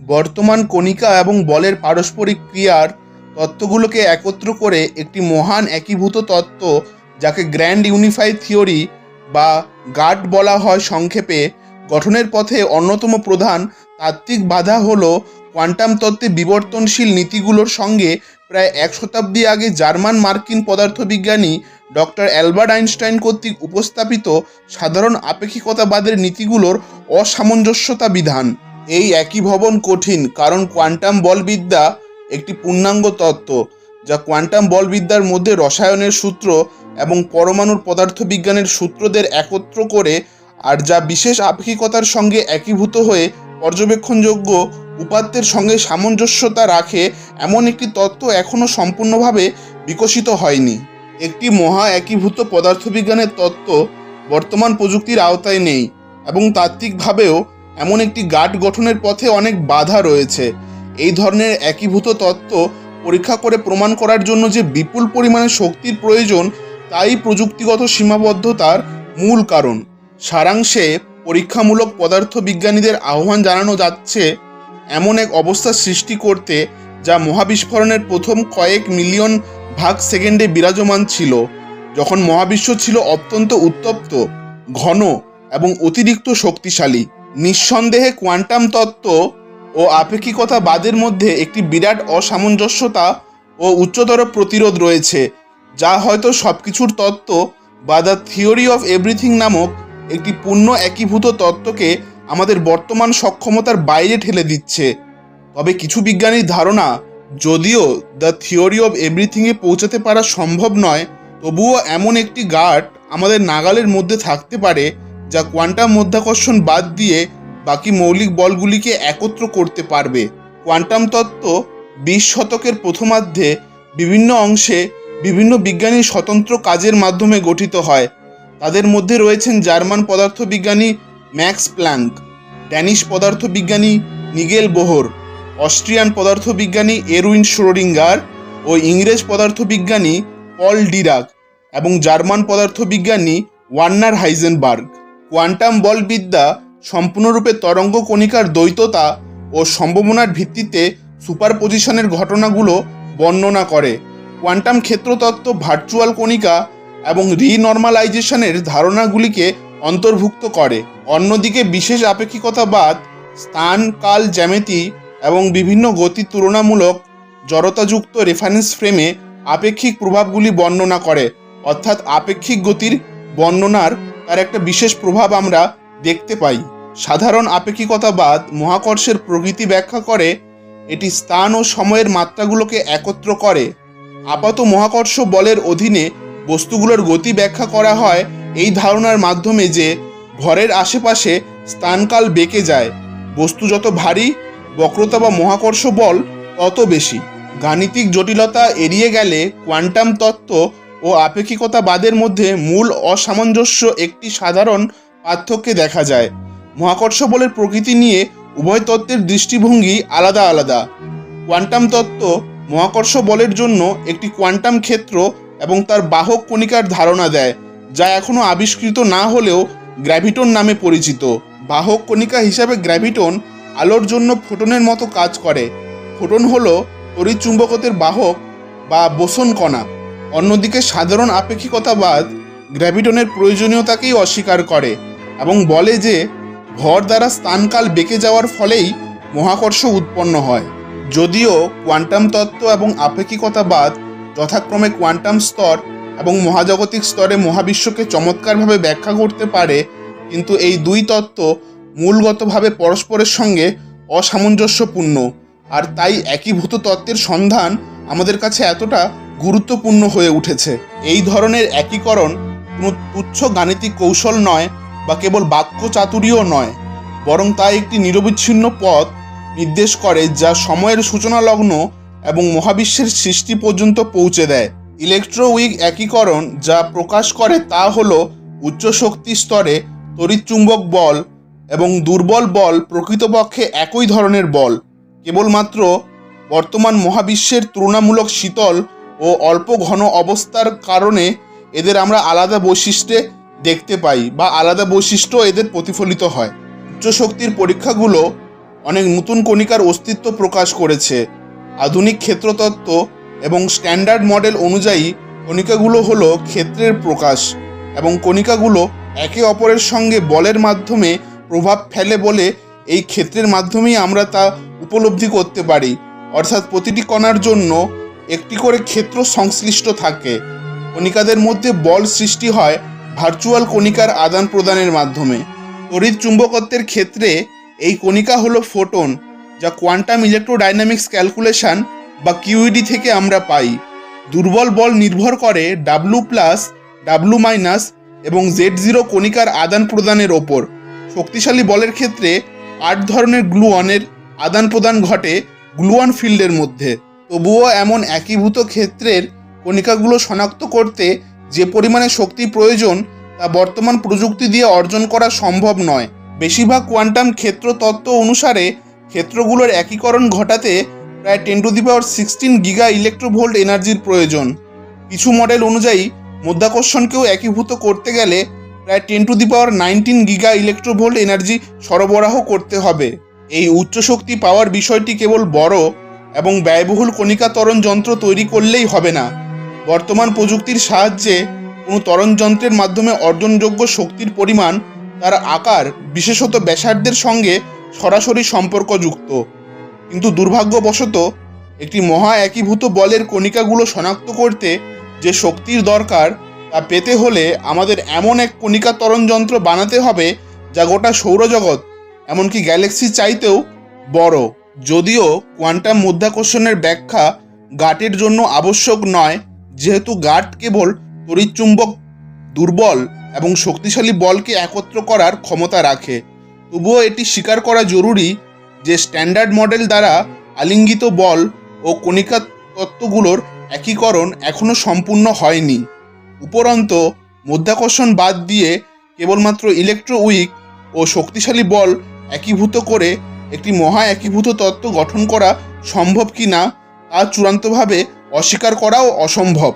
বর্তমান কণিকা এবং বলের পারস্পরিক ক্রিয়ার তত্ত্বগুলোকে একত্র করে একটি মহান একীভূত তত্ত্ব যাকে গ্র্যান্ড ইউনিফাই থিওরি বা গার্ড বলা হয় সংক্ষেপে, গঠনের পথে অন্যতম প্রধান তাত্ত্বিক বাধা হল কোয়ান্টাম তত্ত্বে বিবর্তনশীল নীতিগুলোর সঙ্গে প্রায় এক শতাব্দী আগে জার্মান মার্কিন পদার্থবিজ্ঞানী ডক্টর অ্যালবার্ট আইনস্টাইন কর্তৃক উপস্থাপিত সাধারণ আপেক্ষিকতাবাদের নীতিগুলোর অসামঞ্জস্যতা বিধান। এই একই ভবন কঠিন, কারণ কোয়ান্টাম বলবিদ্যা একটি পূর্ণাঙ্গ তত্ত্ব, যা কোয়ান্টাম বলবিদ্যার মধ্যে রসায়নের সূত্র এবং পরমাণুর পদার্থবিজ্ঞানের সূত্রদের একত্র করে আর যা বিশেষ আপেক্ষিকতার সঙ্গে একীভূত হয়ে পর্যবেক্ষণযোগ্য উপাত্তের সঙ্গে সামঞ্জস্যতা রাখে, এমন একটি তত্ত্ব এখনও সম্পূর্ণভাবে বিকশিত হয়নি। একটি মহা একীভূত পদার্থবিজ্ঞানের তত্ত্ব বর্তমান প্রযুক্তির আওতায় নেই এবং তাত্ত্বিকভাবেও এমন একটি গাঁট গঠনের পথে অনেক বাধা রয়েছে। এই ধরনের একীভূত তত্ত্ব পরীক্ষা করে প্রমাণ করার জন্য যে বিপুল পরিমাণে শক্তির প্রয়োজন, তাই প্রযুক্তিগত সীমাবদ্ধতার মূল কারণ। সারাংশে পরীক্ষামূলক পদার্থবিজ্ঞানীদের আহ্বান জানানো যাচ্ছে, এমন এক অবস্থা সৃষ্টি করতে যা মহাবিস্ফোরণের প্রথম কয়েক মিলিয়ন ভাগ সেকেন্ডে বিরাজমান ছিল, যখন মহাবিশ্ব ছিল অত্যন্ত উত্তপ্ত, ঘন এবং অতিরিক্ত শক্তিশালী। নিঃসন্দেহে কোয়ান্টাম তত্ত্ব ও আপেক্ষিকতাবাদের মধ্যে একটি বিরাট অসামঞ্জস্যতা ও উচ্চতর প্রতিরোধ রয়েছে, যা হয়তো সব কিছুর তত্ত্ব বা দ্য থিওরি অফ এভরিথিং নামক একটি পূর্ণ একীভূত তত্ত্বকে আমাদের বর্তমান সক্ষমতার বাইরে ঠেলে দিচ্ছে। তবে কিছু বিজ্ঞানীর ধারণা, যদিও দ্য থিওরি অফ এভরিথিংয়ে পৌঁছাতে পারা সম্ভব নয়, তবুও এমন একটি গার্ড আমাদের নাগালের মধ্যে থাকতে পারে যা কোয়ান্টাম মধ্যাকর্ষণ বাদ দিয়ে বাকি মৌলিক বলগুলিকে একত্র করতে পারবে। কোয়ান্টাম তত্ত্ব বিশ শতকের প্রথমার্ধে বিভিন্ন অংশে বিভিন্ন বিজ্ঞানীর স্বতন্ত্র কাজের মাধ্যমে গঠিত হয়। তাদের মধ্যে রয়েছেন জার্মান পদার্থবিজ্ঞানী ম্যাক্স প্ল্যাঙ্ক ড্যানিশ পদার্থবিজ্ঞানী নিগেল বোহর, অস্ট্রিয়ান পদার্থবিজ্ঞানী এরউইন শ্রোডিঙ্গার ও ইংরেজ পদার্থবিজ্ঞানী পল ডিরাক এবং জার্মান পদার্থবিজ্ঞানী ওয়ার্নার হাইজেনবার্গ। কোয়ান্টাম বলবিদ্যা সম্পূর্ণরূপে তরঙ্গ কণিকার দ্বৈততা ও সম্ভাবনার ভিত্তিতে সুপারপজিশনের ঘটনাগুলো বর্ণনা করে। কোয়ান্টাম ক্ষেত্রতত্ত্ব ভার্চুয়াল কণিকা এবং রিনর্মালাইজেশনের ধারণাগুলিকে অন্তর্ভুক্ত করে। অন্যদিকে বিশেষ আপেক্ষিকতাবাদ, স্থান, কাল, জ্যামিতি এবং বিভিন্ন গতি তুলনামূলক জড়তাযুক্ত রেফারেন্স ফ্রেমে আপেক্ষিক প্রভাবগুলি বর্ণনা করে। অর্থাৎ আপেক্ষিক গতির বর্ণনার তার একটা বিশেষ প্রভাব আমরা দেখতে পাই। সাধারণ আপেক্ষিকতাবাদ মহাকর্ষের প্রকৃতি ব্যাখ্যা করে, এটি স্থান ও সময়ের মাত্রাগুলোকে একত্র করে। আপাত মহাকর্ষ বলের অধীনে বস্তুগুলোর গতি ব্যাখ্যা করা হয় এই ধারণার মাধ্যমে যে ঘরের আশেপাশে স্থানকাল বেঁকে যায়। বস্তু যত ভারী, বক্রতা বা মহাকর্ষ বল তত বেশি। গাণিতিক জটিলতা এড়িয়ে গেলে কোয়ান্টাম তত্ত্ব ও আপেক্ষিকতাবাদের মধ্যে মূল অসামঞ্জস্য একটি সাধারণ পার্থক্যে দেখা যায়। মহাকর্ষ বলের প্রকৃতি নিয়ে উভয় তত্ত্বের দৃষ্টিভঙ্গি আলাদা আলাদা। কোয়ান্টাম তত্ত্ব মহাকর্ষ বলের জন্য একটি কোয়ান্টাম ক্ষেত্র এবং তার বাহক কণিকার ধারণা দেয়, যা এখনও আবিষ্কৃত না হলেও গ্র্যাভিটন নামে পরিচিত। বাহক কণিকা হিসাবে গ্র্যাভিটন আলোর জন্য ফোটনের মতো কাজ করে। ফোটন হলো তড়িৎ চুম্বকতের বাহক বা বোসন কণা। অন্যদিকে সাধারণ আপেক্ষিকতাবাদ গ্র্যাভিটনের প্রয়োজনীয়তাকেই অস্বীকার করে এবং বলে যে, ভর দ্বারা স্থানকাল বেঁকে যাওয়ার ফলেই মহাকর্ষ উৎপন্ন হয়। যদিও কোয়ান্টাম তত্ত্ব এবং আপেক্ষিকতাবাদ যথাক্রমে কোয়ান্টাম স্তর এবং মহাজাগতিক স্তরে মহাবিশ্বকে চমৎকারভাবে ব্যাখ্যা করতে পারে, কিন্তু এই দুই তত্ত্ব মূলগতভাবে পরস্পরের সঙ্গে অসামঞ্জস্যপূর্ণ। আর তাই একীভূত তত্ত্বের সন্ধান আমাদের কাছে এতটা গুরুত্বপূর্ণ হয়ে উঠেছে। এই ধরনের একীকরণ কোনো তুচ্ছ গাণিতিক কৌশল নয় বা কেবল বাক্য চাতুরীও নয়, বরং তা একটি নিরবিচ্ছিন্ন পথ নির্দেশ করে যা সময়ের সূচনা লগ্ন এবং মহাবিশ্বের সৃষ্টি পর্যন্ত পৌঁছে দেয়। ইলেকট্রোউইক একীকরণ যা প্রকাশ করে তা হল উচ্চ শক্তি স্তরে তড়িৎচুম্বক বল এবং দুর্বল বল প্রকৃতপক্ষে একই ধরনের বল। কেবলমাত্র বর্তমান মহাবিশ্বের তুলনামূলক শীতল ও অল্প ঘন অবস্থার কারণে এদের আমরা আলাদা বৈশিষ্ট্যে দেখতে পাই বা আলাদা বৈশিষ্ট্য এদের প্রতিফলিত হয়। উচ্চ শক্তির পরীক্ষাগুলো অনেক নতুন কণিকার অস্তিত্ব প্রকাশ করেছে। আধুনিক ক্ষেত্রতত্ত্ব এবং স্ট্যান্ডার্ড মডেল অনুযায়ী কণিকাগুলো হলো ক্ষেত্রের প্রকাশ এবং কণিকাগুলো একে অপরের সঙ্গে বলের মাধ্যমে প্রভাব ফেলে বলে এই ক্ষেত্রের মাধ্যমেই আমরা তা উপলব্ধি করতে পারি। অর্থাৎ প্রতিটি কণার জন্য একটি করে ক্ষেত্র সংশ্লিষ্ট থাকে। কণিকাদের মধ্যে বল সৃষ্টি হয় ভার্চুয়াল কণিকার আদান প্রদানের মাধ্যমে। তড়িৎ চুম্বকত্বের ক্ষেত্রে এই কণিকা হলো ফোটন যা কোয়ান্টাম ইলেকট্রোডাইনামিক্স ক্যালকুলেশন বা কিউইডি থেকে আমরা পাই। দুর্বল বল নির্ভর করে ডাব্লু প্লাস ডাব্লু মাইনাস এবং জেড জিরো কণিকার আদান প্রদানের ওপর। শক্তিশালী বলের ক্ষেত্রে আট ধরনের গ্লুয়নের আদান প্রদান ঘটে গ্লুয়ন ফিল্ডের মধ্যে। তবুও এমন একীভূত ক্ষেত্রের কণিকাগুলো শনাক্ত করতে যে পরিমাণে শক্তি প্রয়োজন তা বর্তমান প্রযুক্তি দিয়ে অর্জন করা সম্ভব নয়। বেশিরভাগ কোয়ান্টাম ক্ষেত্র তত্ত্ব অনুসারে ক্ষেত্রগুলোর একীকরণ ঘটাতে প্রায় ten to the power sixteen giga electronvolt এনার্জির প্রয়োজন। কিছু মডেল অনুযায়ী, মধ্যাকর্ষণকেও একীভূত করতে গেলে প্রায় ten to the power nineteen giga electronvolt energy সরবরাহ করতে হবে। এই উচ্চ শক্তি পাওয়ার বিষয়টি কেবল বড় এবং ব্যয়বহুল কণিকা ত্বরণ যন্ত্র তৈরি করলেই হবে না। বর্তমান প্রযুক্তির সাহায্যে কোনো তরণ যন্ত্রের মাধ্যমে অর্জনযোগ্য শক্তির পরিমাণ, তার আকার, বিশেষত ব্যাসার্ধের সঙ্গে সরাসরি সম্পর্কযুক্ত। কিন্তু দুর্ভাগ্যবশত, একটি মহা একীভূত বলের কণিকাগুলো শনাক্ত করতে যে শক্তির দরকার, তা পেতে হলে আমাদের এমন এক কণিকা ত্বরণ যন্ত্র বানাতে হবে যা গোটা সৌরজগৎ, এমনকি গ্যালাক্সি চাইতেও বড়। যদিও কোয়ান্টাম মধ্যাকর্ষণের ব্যাখ্যা গাটের জন্য আবশ্যক নয়, যেহেতু গাট কেবল তড়িৎচুম্বক দুর্বল এবং শক্তিশালী বলকে একত্র করার ক্ষমতা রাখে। তবুও এটি স্বীকার করা জরুরি যে স্ট্যান্ডার্ড মডেল দ্বারা আলিঙ্গিত বল ও কণিকা তত্ত্বগুলোর একীকরণ এখনও সম্পূর্ণ হয়নি। উপরন্ত, মধ্যাকর্ষণ বাদ দিয়ে কেবলমাত্র ইলেকট্রো উইক ও শক্তিশালী বল একীভূত করে একটি মহা একীভূত তত্ত্ব গঠন করা সম্ভব কি না তা চূড়ান্তভাবে অস্বীকার করাও অসম্ভব।